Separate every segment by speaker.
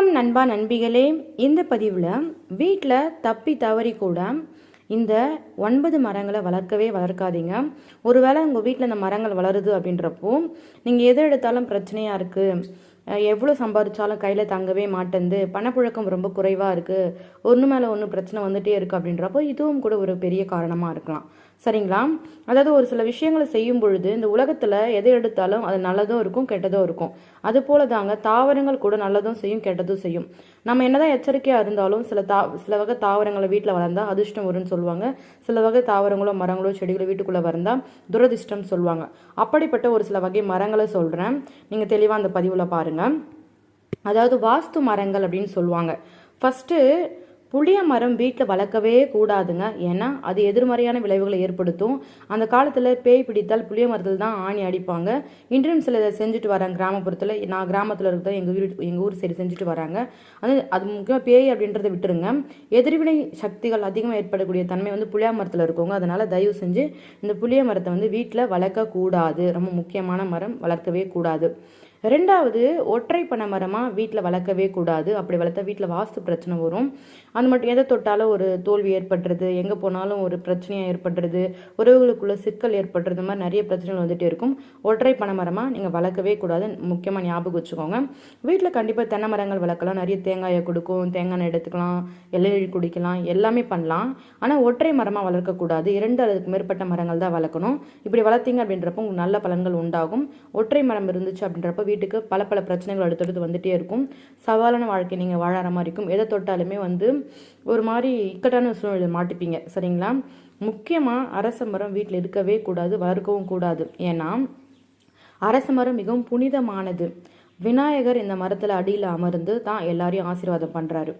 Speaker 1: வணக்கம் நண்பா நண்பிகளே. இந்த பதிவில் வீட்டில் தப்பி தவறி கூட இந்த ஒன்பது மரங்களை வளர்க்கவே வளர்க்காதீங்க. ஒருவேளை உங்கள் வீட்டில் இந்த மரங்கள் வளருது அப்படின்றப்போ நீங்கள் எதை எடுத்தாலும் பிரச்சனையாக இருக்குது எவ்வளோ சம்பாதிச்சாலும் கையில் தங்கவே மாட்டேங்குது. பணப்புழக்கம் ரொம்ப குறைவாக இருக்குது ஒன்று மேலே ஒன்று பிரச்சனை வந்துகிட்டே இருக்குது அப்படின்றப்போ இதுவும் கூட ஒரு பெரிய காரணமாக இருக்கலாம். சரிங்களா? அதாவது ஒரு சில விஷயங்களை செய்யும் பொழுது இந்த உலகத்தில் எதை எடுத்தாலும் அது நல்லதும் இருக்கும் கெட்டதும் இருக்கும். அது போல தாங்க தாவரங்கள் கூட நல்லதும் செய்யும் கெட்டதும் செய்யும். நம்ம என்னதான் எச்சரிக்கையாக இருந்தாலும் சில தா சில வகை தாவரங்களை வீட்டில் வளர்ந்தா அதிர்ஷ்டம் வரும்னு சொல்லுவாங்க. சில வகை தாவரங்களோ மரங்களோ செடிகளோ வீட்டுக்குள்ளே வளர்ந்தா துரதிர்ஷ்டம் சொல்லுவாங்க. அப்படிப்பட்ட ஒரு சில வகை மரங்களை சொல்கிறேன் நீங்கள் தெளிவாக அந்த பதிவில் பாருங்கள் அதாவது வாஸ்து மரங்கள் அப்படின்னு சொல்லுவாங்க. ஃபஸ்ட்டு புளிய மரம் வீட்டில் வளர்க்கவே கூடாதுங்க. ஏன்னா அது எதிர்மறையான விளைவுகளை ஏற்படுத்தும். அந்த காலத்தில் பேய் பிடித்தால் புளிய மரத்தில் தான் ஆணி அடிப்பாங்க. இன்றும் சில இதை செஞ்சுட்டு வராங்க. கிராமப்புறத்தில் நான் கிராமத்தில் இருக்கிறத எங்கள் வீடு எங்கள் ஊர் சைடு செஞ்சுட்டு வராங்க. அது அது முக்கியமாக பேய் அப்படின்றத விட்டுருங்க. எதிர்வினை சக்திகள் அதிகமாக ஏற்படக்கூடிய தன்மை வந்து புளிய மரத்தில் இருக்கவங்க. அதனால் தயவு செஞ்சு இந்த புளிய மரத்தை வந்து வீட்டில் வளர்க்கக்கூடாது. ரொம்ப முக்கியமான மரம் வளர்க்கவே கூடாது. ரெண்டாவது ஒற்றை பனை மரமாக வீட்டில் வளர்க்கவே கூடாது. அப்படி வளர்த்தா வீட்டில் வாஸ்து பிரச்சனை வரும். அது மட்டும் எதை தொட்டாலும் ஒரு தோல்வி ஏற்படுறது எங்கே போனாலும் ஒரு பிரச்சனையாக ஏற்படுறது உறவுகளுக்குள்ள சிக்கல் ஏற்படுறது மாதிரி நிறைய பிரச்சனைகள் வந்துட்டே இருக்கும். ஒற்றை பனை மரமாக நீங்கள் வளர்க்கவே கூடாது. முக்கியமாக ஞாபகம் வச்சுக்கோங்க. வீட்டில் கண்டிப்பாக தென்னை மரங்கள் வளர்க்கலாம். நிறைய தேங்காயை கொடுக்கும் தேங்காய் எடுத்துக்கலாம் இலையழி குடிக்கலாம் எல்லாமே பண்ணலாம். ஆனால் ஒற்றை மரமாக வளர்க்கக்கூடாது இரண்டு அதுக்கு மேற்பட்ட மரங்கள் தான் வளர்க்கணும். இப்படி வளர்த்தீங்க அப்படின்றப்போ உங்களுக்கு நல்ல பலன்கள் உண்டாகும். ஒற்றை மரம் இருந்துச்சு அப்படின்றப்ப வீட்டுக்கு பல பல பிரச்சனைகள் அடுத்தடுத்து வந்துட்டே இருக்கும். சவாலான வாழ்க்கை நீங்கள் வாழற மாதிரி இருக்கும். எதை தொட்டாலுமே வந்து ஒரு மாதிரி இக்கட்டான சூழ்நிலை மாட்டிப்பீங்க. சரிங்களா? முக்கியமாக அரச மரம் வீட்டில் இருக்கவே கூடாது வளர்க்கவும் கூடாது. ஏன்னா அரச மரம் மிகவும் புனிதமானது. விநாயகர் இந்த மரத்தில் அடியில் அமர்ந்து தான் எல்லாரையும் ஆசீர்வாதம் பண்ணுறாரு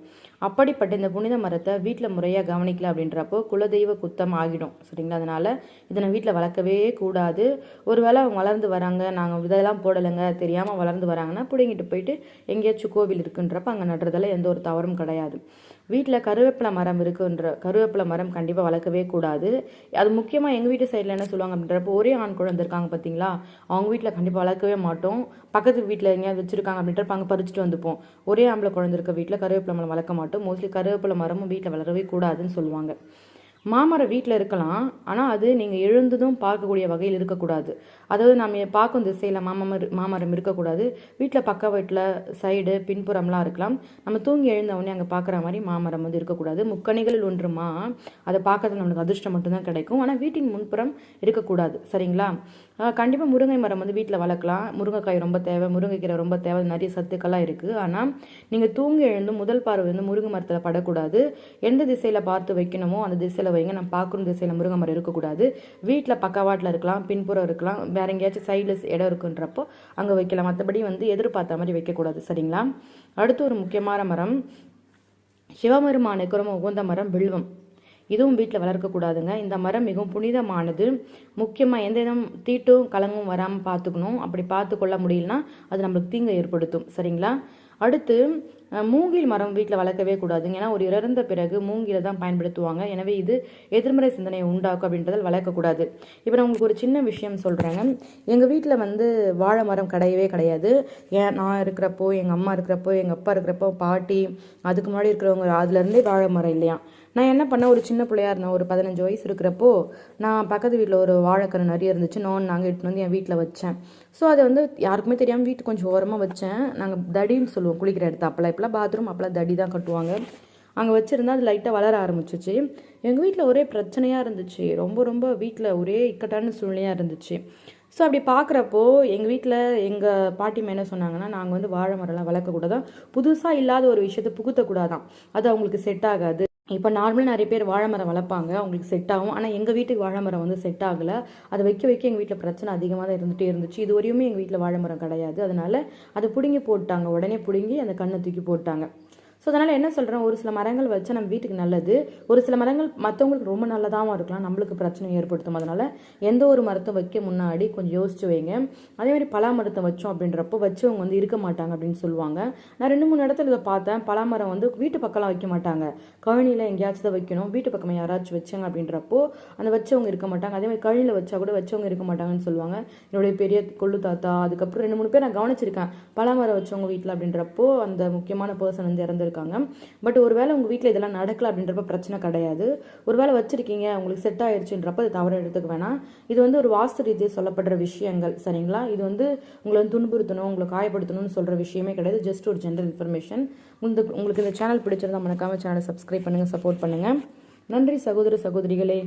Speaker 1: அப்படிப்பட்ட இந்த புனித மரத்தை வீட்டில் முறையாக கவனிக்கல அப்படின்றப்போ குலதெய்வ குத்தம் ஆகிடும். சரிங்களா? அதனால் இதனை வீட்டில் வளர்க்கவே கூடாது. ஒருவேளை அவங்க வளர்ந்து வராங்க நாங்கள் இதெல்லாம் போடலைங்க தெரியாமல் வளர்ந்து வராங்கன்னா பிடிங்கிட்டு போயிட்டு எங்கேயாச்சும் கோவில் இருக்குன்றப்ப அங்கே நடுறதெல்லாம் எந்த ஒரு தவறும் கிடையாது. வீட்டில் கருவேப்பிலை மரம் இருக்குன்ற கருவேப்பிலை மரம் கண்டிப்பாக வளர்க்கவே கூடாது. அது முக்கியமாக எங்கள் வீட்டு சைடில் என்ன சொல்லுவாங்க அப்படின்றப்போ ஒரே ஆண் குழந்தை இருக்காங்க பார்த்தீங்களா அவங்க வீட்டில் கண்டிப்பாக வளர்க்கவே மாட்டோம். பக்கத்து வீட்டில் எங்கேயாவது வச்சுருக்காங்க அப்படின்றப்ப அங்கே பறிச்சுட்டு வந்துப்போம். ஒரே ஆம்பளை குழந்தை இருக்க வீட்டில் கருவேப்பிலை மரம் வளர்க்க மாட்டோம். மோஸ்ட்லி கருவேப்பிலை மரமும் வீட்டில் வளரவே கூடாதுன்னு சொல்லுவாங்க. மாமரம் வீட்டில் இருக்கலாம் ஆனால் அது நீங்கள் எழுந்ததும் பார்க்கக்கூடிய வகையில் இருக்கக்கூடாது. அதாவது நம்ம பார்க்கும் திசையில் மாமரம் மாமரம் இருக்கக்கூடாது. வீட்டில் பக்க வீட்டில் சைடு பின்புறம்லாம் இருக்கலாம். நம்ம தூங்கி எழுந்தவொடனே அங்கே பார்க்குற மாதிரி மாமரம் வந்து இருக்கக்கூடாது. முக்கணிகளில் ஒன்றுமா அதை பார்க்கறது நம்மளுக்கு அதிர்ஷ்டம் மட்டும்தான் கிடைக்கும். ஆனால் வீட்டின் முன்புறம் இருக்கக்கூடாது. சரிங்களா? கண்டிப்பாக முருங்கை மரம் வந்து வீட்டில் வளர்க்கலாம். முருங்கைக்காய் ரொம்ப தேவை முருங்கைக்கீரை ரொம்ப தேவை நிறைய சத்துக்கள்லாம் இருக்குது ஆனால் நீங்கள் தூங்கி எழுந்து முதல் பார்வை வந்து முருங்கை மரத்தில் படக்கூடாது. எந்த திசையில் பார்த்து வைக்கணுமோ அந்த திசையில் வைங்க நம்ம பார்க்கணும் திசையில் முருங்கை மரம் இருக்கக்கூடாது. வீட்டில் பக்கவாட்டில் இருக்கலாம் பின்புறம் இருக்கலாம் வேற எங்கேயாச்சும் சைடில் இடம் இருக்குன்றப்போ அங்கே வைக்கலாம். மற்றபடி வந்து எதிர்பார்த்த மாதிரி வைக்கக்கூடாது சரிங்களா? அடுத்து ஒரு முக்கியமான மரம் சிவபெருமானுக்கு ரொம்ப உகந்த மரம் வில்வம். இதுவும் வீட்டில் வளர்க்கக்கூடாதுங்க. இந்த மரம் மிகவும் புனிதமானது. முக்கியமாக எந்த இடம் தீட்டும் கலங்கும் வராமல் பார்த்துக்கணும். அப்படி பார்த்து கொள்ள முடியலனா அது நம்மளுக்கு தீங்கை ஏற்படுத்தும் சரிங்களா? அடுத்து மூங்கில் மரம் வீட்டில் வளர்க்கவே கூடாதுங்க. ஏன்னா ஒரு இறந்த பிறகு மூங்கில தான் பயன்படுத்துவாங்க. எனவே இது எதிர்மறை சிந்தனையை உண்டாக்கும் அப்படின்றதால் வளர்க்கக்கூடாது இப்போ நான் உங்களுக்கு ஒரு சின்ன விஷயம் சொல்கிறேங்க எங்கள் வீட்டில் வந்து வாழை மரம் கிடையவே கிடையாது. ஏன் நான் இருக்கிறப்போ எங்கள் அம்மா இருக்கிறப்போ எங்கள் அப்பா இருக்கிறப்போ பாட்டி அதுக்கு முன்னாடி இருக்கிறவங்க அதுலேருந்தே வாழை மரம் இல்லையா? நான் என்ன பண்ணேன் ஒரு சின்ன பிள்ளையா இருந்தேன் ஒரு பதினஞ்சு வயசு இருக்கிறப்போ நான் பக்கத்து வீட்டில் ஒரு வாழைக்கரை நிறைய இருந்துச்சு. நான் நாங்கள் எடுத்துன்னு வந்து என் வீட்டில் வச்சேன். ஸோ அதை வந்து யாருக்குமே தெரியாமல் வீட்டுக்கு கொஞ்சம் ஓரமாக வச்சேன். நாங்கள் தடின்னு சொல்லுவோம் குளிக்கிற இடத்த அப்போல்லாம் இப்போலாம் பாத்ரூம் அப்போல்லாம் தடி தான் கட்டுவாங்க. அங்கே வச்சுருந்தா அது லைட்டாக வளர ஆரம்பிச்சிச்சு. எங்கள் வீட்டில் ஒரே பிரச்சனையாக இருந்துச்சு. ரொம்ப ரொம்ப வீட்டில் ஒரே இக்கட்டான சூழ்நிலையாக இருந்துச்சு. ஸோ அப்படி பார்க்குறப்போ எங்கள் வீட்டில் எங்கள் பாட்டிமா என்ன சொன்னாங்கன்னா நாங்கள் வந்து வாழை மரம்லாம் வளர்க்கக்கூடாதான் புதுசாக இல்லாத ஒரு விஷயத்தை புகுத்தக்கூடாதான் அது அவங்களுக்கு செட் ஆகாது. இப்போ நார்மலாக நிறைய பேர் வாழை மரம் வளர்ப்பாங்க அவங்களுக்கு செட் ஆகும். ஆனால் எங்கள் வீட்டுக்கு வாழை மரம் வந்து செட் ஆகலை. அதை வைக்க வைக்க எங்கள் வீட்டில் பிரச்சனை அதிகமாக தான் இருந்துகிட்டே இருந்துச்சு. இது வரையுமே எங்கள் வீட்டில் வாழை மரம் கிடையாது. அதனால் அதை பிடுங்கி போட்டாங்க. உடனே பிடுங்கி அந்த கண்ணை தூக்கி போட்டாங்க. ஸோ அதனால் என்ன சொல்கிறேன் ஒரு சில மரங்கள் வச்சா நம்ம வீட்டுக்கு நல்லது. ஒரு சில மரங்கள் மற்றவங்களுக்கு ரொம்ப நல்லதாகவும் இருக்கலாம். நம்மளுக்கு பிரச்சனை ஏற்படுத்தும். அதனால் எந்த ஒரு மரத்தை வைக்க முன்னாடி கொஞ்சம் யோசிச்சு வைங்க. அதே மாதிரி பலா மரத்தை வச்சோம் அப்படின்றப்போ வச்சவங்க வந்து இருக்க மாட்டாங்க அப்படின்னு சொல்லுவாங்க. நான் ரெண்டு மூணு இடத்துல இதை பார்த்தேன். பலா மரம் வந்து வீட்டு பக்கம்லாம் வைக்க மாட்டாங்க. கழனியில் எங்கேயாச்சும் தான் வைக்கணும். வீட்டு பக்கம் யாராச்சும் வச்சாங்க அப்படின்றப்போ அந்த வச்சவங்க இருக்க மாட்டாங்க. அதே மாதிரி கழனியில் வச்சா கூட வச்சவங்க இருக்க மாட்டாங்கன்னு சொல்லுவாங்க. என்னுடைய பெரிய கொள்ளு தாத்தா அதுக்கப்புறம் ரெண்டு மூணு பேர் நான் கவனிச்சிருக்கேன். பலா மரம் வச்சவங்க வீட்டில் அப்படின்றப்போ அந்த முக்கியமான பர்சன் வந்து இருக்காங்க. பட் ஒருவேளை உங்கள் வீட்டில் இதெல்லாம் நடக்கல அப்படின்றப்ப பிரச்சனை கிடையாது. ஒருவேளை வச்சுருக்கீங்க உங்களுக்கு செட் ஆயிடுச்சுன்றப்ப அது தவறு எடுத்துக்க வேணாம். இது வந்து ஒரு வாஸ்து ரீதியாக சொல்லப்படுற விஷயங்கள் சரிங்களா? இது வந்து உங்களை வந்து துன்புறுத்தணும் உங்களை காயப்படுத்தணும்னு சொல்கிற விஷயமே கிடையாது. ஜஸ்ட் ஒரு ஜென்ரல் இன்ஃபர்மேஷன் உங்களுக்கு உங்களுக்கு இந்த சேனல் பிடிச்சிருந்தா மணக்காமல் சேனலை சப்ஸ்கிரைப் பண்ணுங்கள் சப்போர்ட் பண்ணுங்கள் நன்றி சகோதர சகோதரிகளே.